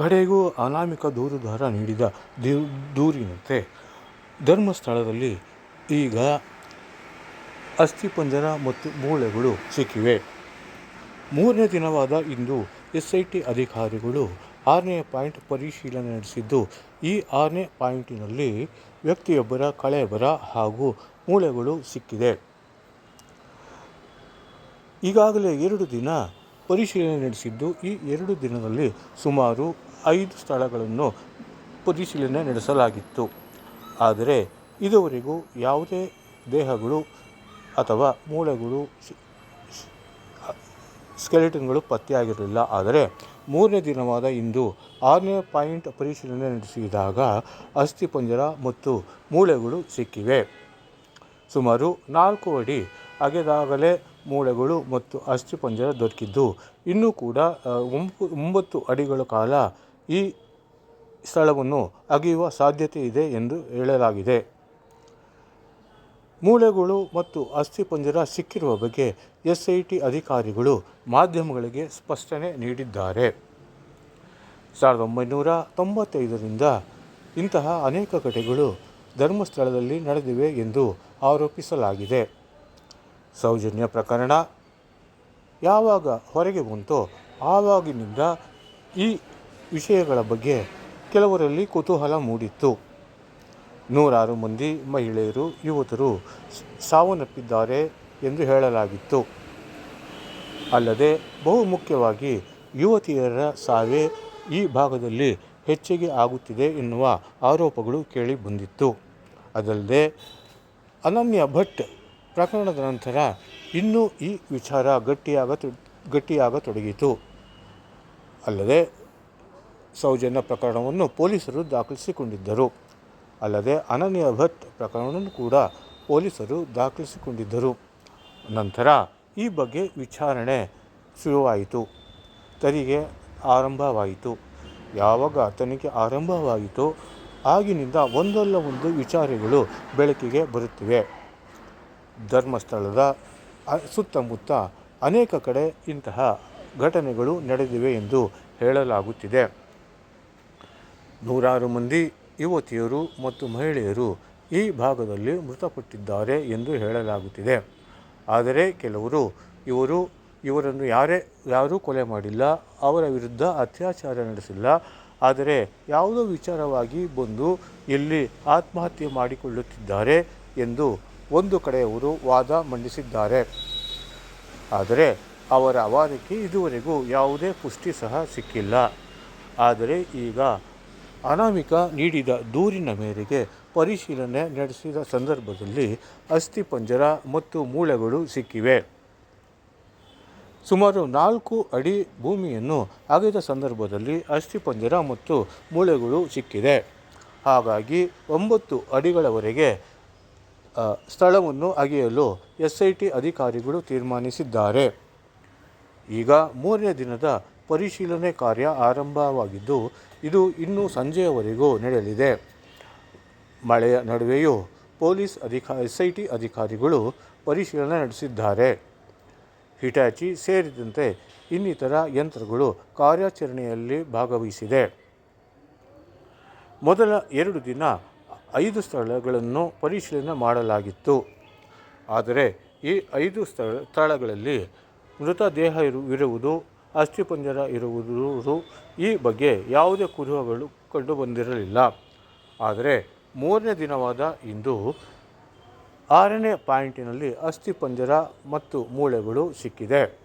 ಕಡೆಗೂ ಅನಾಮಿಕ ದೂರುದಾರ ನೀಡಿದ ದೂರಿನಂತೆ ಧರ್ಮಸ್ಥಳದಲ್ಲಿ ಈಗ ಅಸ್ಥಿಪಂಜರ ಮತ್ತು ಮೂಳೆಗಳು ಸಿಕ್ಕಿವೆ. ಮೂರನೇ ದಿನವಾದ ಇಂದು ಎಸ್ಐಟಿ ಅಧಿಕಾರಿಗಳು ಆರನೇ ಪಾಯಿಂಟ್ ಪರಿಶೀಲನೆ ನಡೆಸಿದ್ದು, ಈ ಆರನೇ ಪಾಯಿಂಟಿನಲ್ಲಿ ವ್ಯಕ್ತಿಯೊಬ್ಬರ ಕಳೆಬರ ಹಾಗೂ ಮೂಳೆಗಳು ಸಿಕ್ಕಿದೆ. ಈಗಾಗಲೇ ಎರಡು ದಿನ ಪರಿಶೀಲನೆ ನಡೆಸಿದ್ದು, ಈ ಎರಡು ದಿನದಲ್ಲಿ ಸುಮಾರು ಐದು ಸ್ಥಳಗಳನ್ನು ಪರಿಶೀಲನೆ ನಡೆಸಲಾಗಿತ್ತು. ಆದರೆ ಇದುವರೆಗೂ ಯಾವುದೇ ದೇಹಗಳು ಅಥವಾ ಮೂಳೆಗಳು ಸ್ಕೆಲಿಟನ್ಗಳು ಪತ್ತೆಯಾಗಿರಲಿಲ್ಲ. ಆದರೆ ಮೂರನೇ ದಿನವಾದ ಇಂದು ಆರನೇ ಪಾಯಿಂಟ್ ಪರಿಶೀಲನೆ ನಡೆಸಿದಾಗ ಅಸ್ಥಿಪಂಜರ ಮತ್ತು ಮೂಳೆಗಳು ಸಿಕ್ಕಿವೆ. ಸುಮಾರು ನಾಲ್ಕು ಅಡಿ ಅಗೆದಾಗಲೇ ಮೂಳೆಗಳು ಮತ್ತು ಅಸ್ಥಿಪಂಜರ ದೊರಕಿದ್ದು, ಇನ್ನೂ ಕೂಡ ಒಂಬತ್ತು ಅಡಿಗಳ ಕಾಲ ಈ ಸ್ಥಳವನ್ನು ಅಗೆಯುವ ಸಾಧ್ಯತೆ ಇದೆ ಎಂದು ಹೇಳಲಾಗಿದೆ. ಮೂಳೆಗಳು ಮತ್ತು ಅಸ್ಥಿಪಂಜರ ಸಿಕ್ಕಿರುವ ಬಗ್ಗೆ ಎಸ್ ಐ ಟಿ ಅಧಿಕಾರಿಗಳು ಮಾಧ್ಯಮಗಳಿಗೆ ಸ್ಪಷ್ಟನೆ ನೀಡಿದ್ದಾರೆ. ಸಾವಿರದ ಒಂಬೈನೂರ ತೊಂಬತ್ತೈದರಿಂದ ಇಂತಹ ಅನೇಕ ಘಟನೆಗಳು ಧರ್ಮಸ್ಥಳದಲ್ಲಿ ನಡೆದಿವೆ ಎಂದು ಆರೋಪಿಸಲಾಗಿದೆ. ಸೌಜನ್ಯ ಪ್ರಕರಣ ಯಾವಾಗ ಹೊರಗೆ ಬಂತೋ ಆವಾಗಿನಿಂದ ಈ ವಿಷಯಗಳ ಬಗ್ಗೆ ಕೆಲವರಲ್ಲಿ ಕುತೂಹಲ ಮೂಡಿತ್ತು. ನೂರಾರು ಮಂದಿ ಮಹಿಳೆಯರು ಯುವತರು ಸಾವನ್ನಪ್ಪಿದ್ದಾರೆ ಎಂದು ಹೇಳಲಾಗಿತ್ತು. ಅಲ್ಲದೆ ಬಹುಮುಖ್ಯವಾಗಿ ಯುವತಿಯರ ಸಾವೇ ಈ ಭಾಗದಲ್ಲಿ ಹೆಚ್ಚಿಗೆ ಆಗುತ್ತಿದೆ ಎನ್ನುವ ಆರೋಪಗಳು ಕೇಳಿ ಬಂದಿತ್ತು. ಅದಲ್ಲದೆ ಅನನ್ಯ ಭಟ್ ಪ್ರಕರಣದ ನಂತರ ಇನ್ನೂ ಈ ವಿಚಾರ ಗಟ್ಟಿಯಾಗ ಗಟ್ಟಿಯಾಗತೊಡಗಿತು. ಅಲ್ಲದೆ ಸೌಜನ್ಯ ಪ್ರಕರಣವನ್ನು ಪೊಲೀಸರು ದಾಖಲಿಸಿಕೊಂಡಿದ್ದರು. ಅಲ್ಲದೆ ಅನನ್ಯ ಭಟ್ ಪ್ರಕರಣವನ್ನು ಕೂಡ ಪೊಲೀಸರು ದಾಖಲಿಸಿಕೊಂಡಿದ್ದರು. ನಂತರ ಈ ಬಗ್ಗೆ ವಿಚಾರಣೆ ಶುರುವಾಯಿತು. ತನಿಖೆ ಆರಂಭವಾಯಿತು. ಯಾವಾಗ ತನಿಖೆ ಆರಂಭವಾಯಿತೋ ಆಗಿನಿಂದ ಒಂದಲ್ಲ ಒಂದು ವಿಚಾರಗಳು ಬೆಳಕಿಗೆ ಬರುತ್ತಿವೆ. ಧರ್ಮಸ್ಥಳದ ಸುತ್ತಮುತ್ತ ಅನೇಕ ಕಡೆ ಇಂತಹ ಘಟನೆಗಳು ನಡೆದಿವೆ ಎಂದು ಹೇಳಲಾಗುತ್ತಿದೆ. ನೂರಾರು ಮಂದಿ ಯುವತಿಯರು ಮತ್ತು ಮಹಿಳೆಯರು ಈ ಭಾಗದಲ್ಲಿ ಮೃತಪಟ್ಟಿದ್ದಾರೆ ಎಂದು ಹೇಳಲಾಗುತ್ತಿದೆ. ಆದರೆ ಕೆಲವರು ಇವರು, ಇವರನ್ನು ಯಾರೇ, ಯಾರೂ ಕೊಲೆ ಮಾಡಿಲ್ಲ, ಅವರ ವಿರುದ್ಧ ಅತ್ಯಾಚಾರ ನಡೆಸಿಲ್ಲ. ಆದರೆ ಯಾವುದೋ ವಿಚಾರವಾಗಿ ಬಂದು ಇಲ್ಲಿ ಆತ್ಮಹತ್ಯೆ ಮಾಡಿಕೊಳ್ಳುತ್ತಿದ್ದಾರೆ ಎಂದು ಒಂದು ಕಡೆಯವರು ವಾದ ಮಂಡಿಸಿದ್ದಾರೆ. ಆದರೆ ಅವರ ವಾದಕ್ಕೆ ಇದುವರೆಗೂ ಯಾವುದೇ ಪುಷ್ಟಿ ಸಹ ಸಿಕ್ಕಿಲ್ಲ. ಆದರೆ ಈಗ ಅನಾಮಿಕ ನೀಡಿದ ದೂರಿನ ಮೇರೆಗೆ ಪರಿಶೀಲನೆ ನಡೆಸಿದ ಸಂದರ್ಭದಲ್ಲಿ ಅಸ್ಥಿಪಂಜರ ಮತ್ತು ಮೂಳೆಗಳು ಸಿಕ್ಕಿವೆ. ಸುಮಾರು ನಾಲ್ಕು ಅಡಿ ಭೂಮಿಯನ್ನು ಅಗೆದ ಸಂದರ್ಭದಲ್ಲಿ ಅಸ್ಥಿಪಂಜರ ಮತ್ತು ಮೂಳೆಗಳು ಸಿಕ್ಕಿದೆ. ಹಾಗಾಗಿ ಒಂಬತ್ತು ಅಡಿಗಳವರೆಗೆ ಸ್ಥಳವನ್ನು ಅಗೆಯಲು ಎಸ್ ಐ ಟಿ ಅಧಿಕಾರಿಗಳು ತೀರ್ಮಾನಿಸಿದ್ದಾರೆ. ಈಗ ಮೂರನೇ ದಿನದ ಪರಿಶೀಲನೆ ಕಾರ್ಯ ಆರಂಭವಾಗಿದ್ದು, ಇದು ಇನ್ನೂ ಸಂಜೆಯವರೆಗೂ ನಡೆಯಲಿದೆ. ಮಳೆಯ ನಡುವೆಯೂ ಪೊಲೀಸ್ ಅಧಿಕಾ, ಎಸ್ ಐ ಟಿ ಅಧಿಕಾರಿಗಳು ಪರಿಶೀಲನೆ ನಡೆಸಿದ್ದಾರೆ. ಹಿಟಾಚಿ ಸೇರಿದಂತೆ ಇನ್ನಿತರ ಯಂತ್ರಗಳು ಕಾರ್ಯಾಚರಣೆಯಲ್ಲಿ ಭಾಗವಹಿಸಿದೆ. ಮೊದಲ ಎರಡು ದಿನ ಐದು ಸ್ಥಳಗಳನ್ನು ಪರಿಶೀಲನೆ ಮಾಡಲಾಗಿತ್ತು. ಆದರೆ ಈ ಐದು ಸ್ಥಳ, ಸ್ಥಳಗಳಲ್ಲಿ ಮೃತದೇಹ ಇರು, ಇರುವುದು ಅಸ್ಥಿಪಂಜರ ಇರುವುದು ಈ ಬಗ್ಗೆ ಯಾವುದೇ ಕುರುಹಗಳು ಕಂಡುಬಂದಿರಲಿಲ್ಲ. ಆದರೆ ಮೂರನೇ ದಿನವಾದ ಇಂದು ಆರನೇ ಪಾಯಿಂಟಿನಲ್ಲಿ ಅಸ್ಥಿಪಂಜರ ಮತ್ತು ಮೂಳೆಗಳು ಸಿಕ್ಕಿದೆ.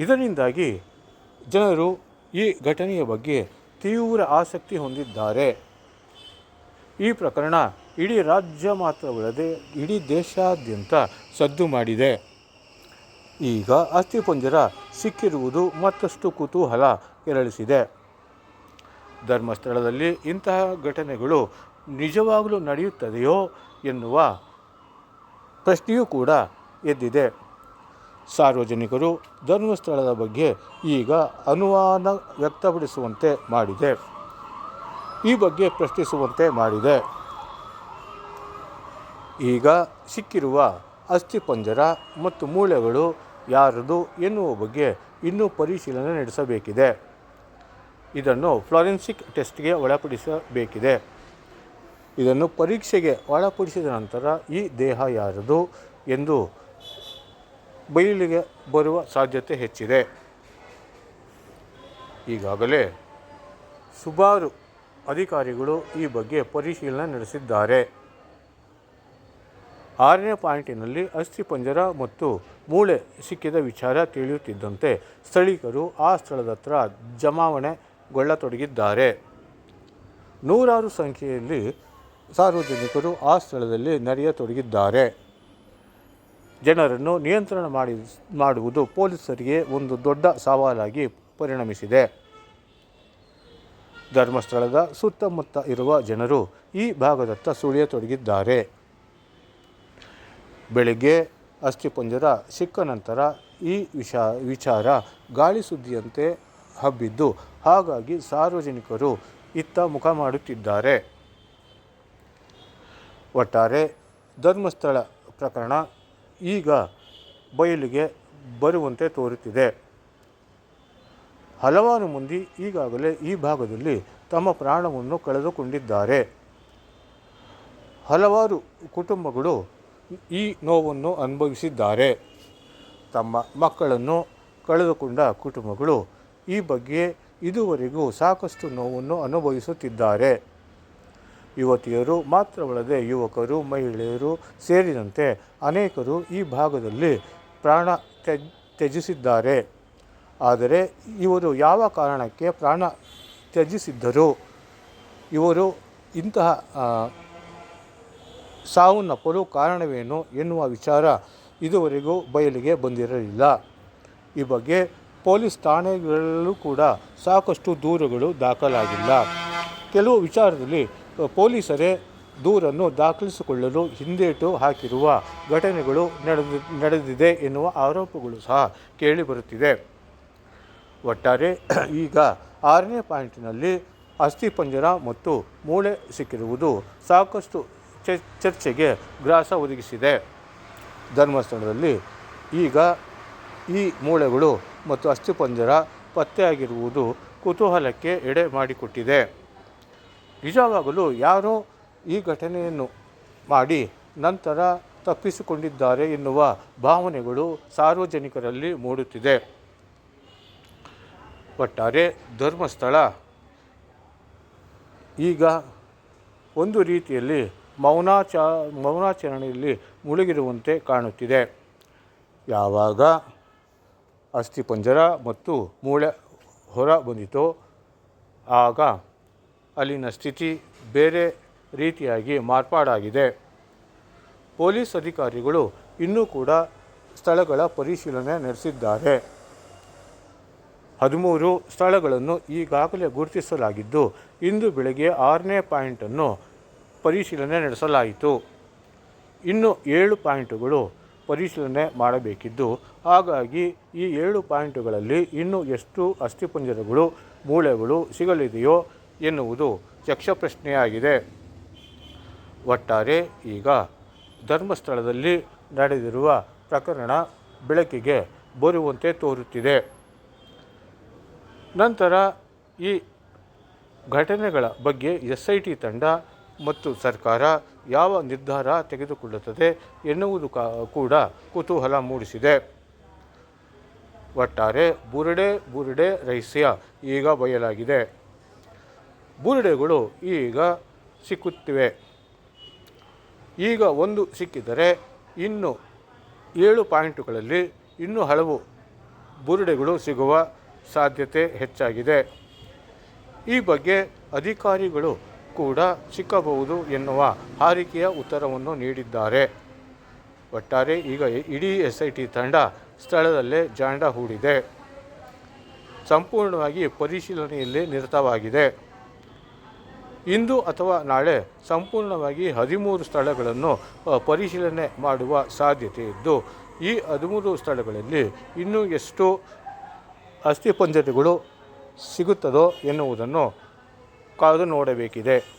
ಇದರಿಂದಾಗಿ ಜನರು ಈ ಘಟನೆಯ ಬಗ್ಗೆ ತೀವ್ರ ಆಸಕ್ತಿ ಹೊಂದಿದ್ದಾರೆ. ಈ ಪ್ರಕರಣ ಇಡೀ ರಾಜ್ಯ ಮಾತ್ರವಲ್ಲದೆ ಇಡೀ ದೇಶಾದ್ಯಂತ ಸದ್ದು ಮಾಡಿದೆ. ಈಗ ಅಸ್ಥಿಪಂಜರ ಸಿಕ್ಕಿರುವುದು ಮತ್ತಷ್ಟು ಕುತೂಹಲ ಕೆರಳಿಸಿದೆ. ಧರ್ಮಸ್ಥಳದಲ್ಲಿ ಇಂತಹ ಘಟನೆಗಳು ನಿಜವಾಗಲೂ ನಡೆಯುತ್ತದೆಯೋ ಎನ್ನುವ ಪ್ರಶ್ನೆಯೂ ಕೂಡ ಎದ್ದಿದೆ. ಸಾರ್ವಜನಿಕರು ಧರ್ಮಸ್ಥಳದ ಬಗ್ಗೆ ಈಗ ಅನುಮಾನ ವ್ಯಕ್ತಪಡಿಸುವಂತೆ ಮಾಡಿದೆ. ಈ ಬಗ್ಗೆ ಪ್ರಶ್ನಿಸುವಂತೆ ಮಾಡಿದೆ. ಈಗ ಸಿಕ್ಕಿರುವ ಅಸ್ಥಿಪಂಜರ ಮತ್ತು ಮೂಳೆಗಳು ಯಾರದು ಎನ್ನುವ ಬಗ್ಗೆ ಇನ್ನೂ ಪರಿಶೀಲನೆ ನಡೆಸಬೇಕಿದೆ. ಇದನ್ನು ಫ್ಲಾರೆನ್ಸಿಕ್ ಟೆಸ್ಟ್ಗೆ ಒಳಪಡಿಸಬೇಕಿದೆ. ಇದನ್ನು ಪರೀಕ್ಷೆಗೆ ಒಳಪಡಿಸಿದ ನಂತರ ಈ ದೇಹ ಯಾರದು ಎಂದು ಬಯಲಿಗೆ ಬರುವ ಸಾಧ್ಯತೆ ಹೆಚ್ಚಿದೆ. ಈಗಾಗಲೇ ಸುಮಾರು ಅಧಿಕಾರಿಗಳು ಈ ಬಗ್ಗೆ ಪರಿಶೀಲನೆ ನಡೆಸಿದ್ದಾರೆ. ಆರನೇ ಪಾಯಿಂಟಿನಲ್ಲಿ ಅಸ್ಥಿಪಂಜರ ಮತ್ತು ಮೂಳೆ ಸಿಕ್ಕಿದ ವಿಚಾರ ತಿಳಿಯುತ್ತಿದ್ದಂತೆ ಸ್ಥಳೀಕರು ಆ ಸ್ಥಳದ ಹತ್ರ ಜಮಾವಣೆಗೊಳ್ಳತೊಡಗಿದ್ದಾರೆ. ನೂರಾರು ಸಂಖ್ಯೆಯಲ್ಲಿ ಸಾರ್ವಜನಿಕರು ಆ ಸ್ಥಳದಲ್ಲಿ ನಡೆಯತೊಡಗಿದ್ದಾರೆ ಜನರನ್ನು ನಿಯಂತ್ರಣ ಮಾಡಿ, ಮಾಡುವುದು ಪೊಲೀಸರಿಗೆ ಒಂದು ದೊಡ್ಡ ಸವಾಲಾಗಿ ಪರಿಣಮಿಸಿದೆ. ಧರ್ಮಸ್ಥಳದ ಸುತ್ತಮುತ್ತ ಇರುವ ಜನರು ಈ ಭಾಗದತ್ತ ಸುಳಿಯತೊಡಗಿದ್ದಾರೆ. ಬೆಳಗ್ಗೆ ಅಸ್ಥಿಪಂಜರ ಸಿಕ್ಕ ನಂತರ ಈ ವಿಷ, ವಿಚಾರ ಗಾಳಿ ಸುದ್ದಿಯಂತೆ ಹಬ್ಬಿದ್ದು, ಹಾಗಾಗಿ ಸಾರ್ವಜನಿಕರು ಇತ್ತ ಮುಖ ಮಾಡುತ್ತಿದ್ದಾರೆ. ಒಟ್ಟಾರೆ ಧರ್ಮಸ್ಥಳ ಪ್ರಕರಣ ಈಗ ಬಯಲಿಗೆ ಬರುವಂತೆ ತೋರುತ್ತಿದೆ. ಹಲವಾರು ಮಂದಿ ಈಗಾಗಲೇ ಈ ಭಾಗದಲ್ಲಿ ತಮ್ಮ ಪ್ರಾಣವನ್ನು ಕಳೆದುಕೊಂಡಿದ್ದಾರೆ. ಹಲವಾರು ಕುಟುಂಬಗಳು ಈ ನೋವನ್ನು ಅನುಭವಿಸಿದ್ದಾರೆ. ತಮ್ಮ ಮಕ್ಕಳನ್ನು ಕಳೆದುಕೊಂಡ ಕುಟುಂಬಗಳು ಈ ಬಗ್ಗೆ ಇದುವರೆಗೂ ಸಾಕಷ್ಟು ನೋವನ್ನು ಅನುಭವಿಸುತ್ತಿದ್ದಾರೆ. ಯುವತಿಯರು ಮಾತ್ರವಲ್ಲದೆ ಯುವಕರು, ಮಹಿಳೆಯರು ಸೇರಿದಂತೆ ಅನೇಕರು ಈ ಭಾಗದಲ್ಲಿ ಪ್ರಾಣ ತ್ಯಜ್, ತ್ಯಜಿಸಿದ್ದಾರೆ. ಆದರೆ ಇವರು ಯಾವ ಕಾರಣಕ್ಕೆ ಪ್ರಾಣ ತ್ಯಜಿಸಿದ್ದರು? ಇವರು ಇಂತಹ ಸಾವನ್ನಪ್ಪಲು ಕಾರಣವೇನು ಎನ್ನುವ ವಿಚಾರ ಇದುವರೆಗೂ ಬಯಲಿಗೆ ಬಂದಿರಲಿಲ್ಲ. ಈ ಬಗ್ಗೆ ಪೊಲೀಸ್ ಠಾಣೆಗಳಲ್ಲೂ ಕೂಡ ಸಾಕಷ್ಟು ದೂರುಗಳು ದಾಖಲಾಗಿಲ್ಲ. ಕೆಲವು ವಿಚಾರದಲ್ಲಿ ಪೊಲೀಸರೇ ದೂರನ್ನು ದಾಖಲಿಸಿಕೊಳ್ಳಲು ಹಿಂದೇಟು ಹಾಕಿರುವ ಘಟನೆಗಳು ನಡೆದು, ನಡೆದಿದೆ ಎನ್ನುವ ಆರೋಪಗಳು ಸಹ ಕೇಳಿಬರುತ್ತಿದೆ ಒಟ್ಟಾರೆ ಈಗ ಆರನೇ ಪಾಯಿಂಟಿನಲ್ಲಿ ಅಸ್ಥಿಪಂಜರ ಮತ್ತು ಮೂಳೆ ಸಿಕ್ಕಿರುವುದು ಸಾಕಷ್ಟು ಚರ್ಚೆಗೆ ಗ್ರಾಸ ಒದಗಿಸಿದೆ. ಧರ್ಮಸ್ಥಳದಲ್ಲಿ ಈಗ ಈ ಮೂಳೆಗಳು ಮತ್ತು ಅಸ್ಥಿಪಂಜರ ಪತ್ತೆಯಾಗಿರುವುದು ಕುತೂಹಲಕ್ಕೆ ಎಡೆ ಮಾಡಿಕೊಟ್ಟಿದೆ. ನಿಜವಾಗಲೂ ಯಾರೋ ಈ ಘಟನೆಯನ್ನು ಮಾಡಿ ನಂತರ ತಪ್ಪಿಸಿಕೊಂಡಿದ್ದಾರೆ ಎನ್ನುವ ಭಾವನೆಗಳು ಸಾರ್ವಜನಿಕರಲ್ಲಿ ಮೂಡುತ್ತಿದೆ. ಒಟ್ಟಾರೆ ಧರ್ಮಸ್ಥಳ ಈಗ ಒಂದು ರೀತಿಯಲ್ಲಿ ಮೌನಾಚ, ಮೌನಾಚರಣೆಯಲ್ಲಿ ಮುಳುಗಿರುವಂತೆ ಕಾಣುತ್ತಿದೆ. ಯಾವಾಗ ಅಸ್ಥಿಪಂಜರ ಮತ್ತು ಮೂಳೆ ಹೊರ ಬಂದಿತೋ, ಆಗ ಅಲ್ಲಿನ ಸ್ಥಿತಿ ಬೇರೆ ರೀತಿಯಾಗಿ ಮಾರ್ಪಾಡಾಗಿದೆ. ಪೊಲೀಸ್ ಅಧಿಕಾರಿಗಳು ಇನ್ನೂ ಕೂಡ ಸ್ಥಳಗಳ ಪರಿಶೀಲನೆ ನಡೆಸಿದ್ದಾರೆ. ಹದಿಮೂರು ಸ್ಥಳಗಳನ್ನು ಈಗಾಗಲೇ ಗುರುತಿಸಲಾಗಿದ್ದು, ಇಂದು ಬೆಳಗ್ಗೆ ಆರನೇ ಪಾಯಿಂಟನ್ನು ಪರಿಶೀಲನೆ ನಡೆಸಲಾಯಿತು. ಇನ್ನು ಏಳು ಪಾಯಿಂಟುಗಳು ಪರಿಶೀಲನೆ ಮಾಡಬೇಕಿದ್ದು, ಹಾಗಾಗಿ ಈ ಏಳು ಪಾಯಿಂಟುಗಳಲ್ಲಿ ಇನ್ನೂ ಎಷ್ಟು ಅಸ್ಥಿಪಂಜರಗಳು, ಮೂಳೆಗಳು ಸಿಗಲಿದೆಯೋ ಎನ್ನುವುದು ಯಕ್ಷ ಪ್ರಶ್ನೆಯಾಗಿದೆ ಒಟ್ಟಾರೆ ಈಗ ಧರ್ಮಸ್ಥಳದಲ್ಲಿ ನಡೆದಿರುವ ಪ್ರಕರಣ ಬೆಳಕಿಗೆ ಬರುವಂತೆ ತೋರುತ್ತಿದೆ. ನಂತರ ಈ ಘಟನೆಗಳ ಬಗ್ಗೆ ಎಸ್ ಐ ಟಿ ತಂಡ ಮತ್ತು ಸರ್ಕಾರ ಯಾವ ನಿರ್ಧಾರ ತೆಗೆದುಕೊಳ್ಳುತ್ತದೆ ಎನ್ನುವುದು ಕೂಡ ಕುತೂಹಲ ಮೂಡಿಸಿದೆ. ಒಟ್ಟಾರೆ ಬುರುಡೆ ಬುರುಡೆ ರಹಸ್ಯ ಈಗ ಬಯಲಾಗಿದೆ. ಬುರುಡೆಗಳು ಈಗ ಸಿಕ್ಕುತ್ತಿವೆ. ಈಗ ಒಂದು ಸಿಕ್ಕಿದರೆ ಇನ್ನು ಏಳು ಪಾಯಿಂಟುಗಳಲ್ಲಿ ಇನ್ನೂ ಹಲವು ಬುರುಡೆಗಳು ಸಿಗುವ ಸಾಧ್ಯತೆ ಹೆಚ್ಚಾಗಿದೆ. ಈ ಬಗ್ಗೆ ಅಧಿಕಾರಿಗಳು ಕೂಡ ಸಿಕ್ಕಬಹುದು ಎನ್ನುವ ಹಾರಿಕೆಯ ಉತ್ತರವನ್ನು ನೀಡಿದ್ದಾರೆ. ಒಟ್ಟಾರೆ ಈಗ ಇಡೀ ಎಸ್ ಐ ಟಿ ತಂಡ ಸ್ಥಳದಲ್ಲೇ ಜಾಂಡ ಹೂಡಿದೆ. ಸಂಪೂರ್ಣವಾಗಿ ಪರಿಶೀಲನೆಯಲ್ಲಿ ನಿರತವಾಗಿದೆ. ಇಂದು ಅಥವಾ ನಾಳೆ ಸಂಪೂರ್ಣವಾಗಿ ಹದಿಮೂರು ಸ್ಥಳಗಳನ್ನು ಪರಿಶೀಲನೆ ಮಾಡುವ ಸಾಧ್ಯತೆ ಇದ್ದು, ಈ ಹದಿಮೂರು ಸ್ಥಳಗಳಲ್ಲಿ ಇನ್ನೂ ಎಷ್ಟು ಅಸ್ಥಿಪಂಜರಗಳು ಸಿಗುತ್ತದೋ ಎನ್ನುವುದನ್ನು ಕಾದು ನೋಡಬೇಕಿದೆ.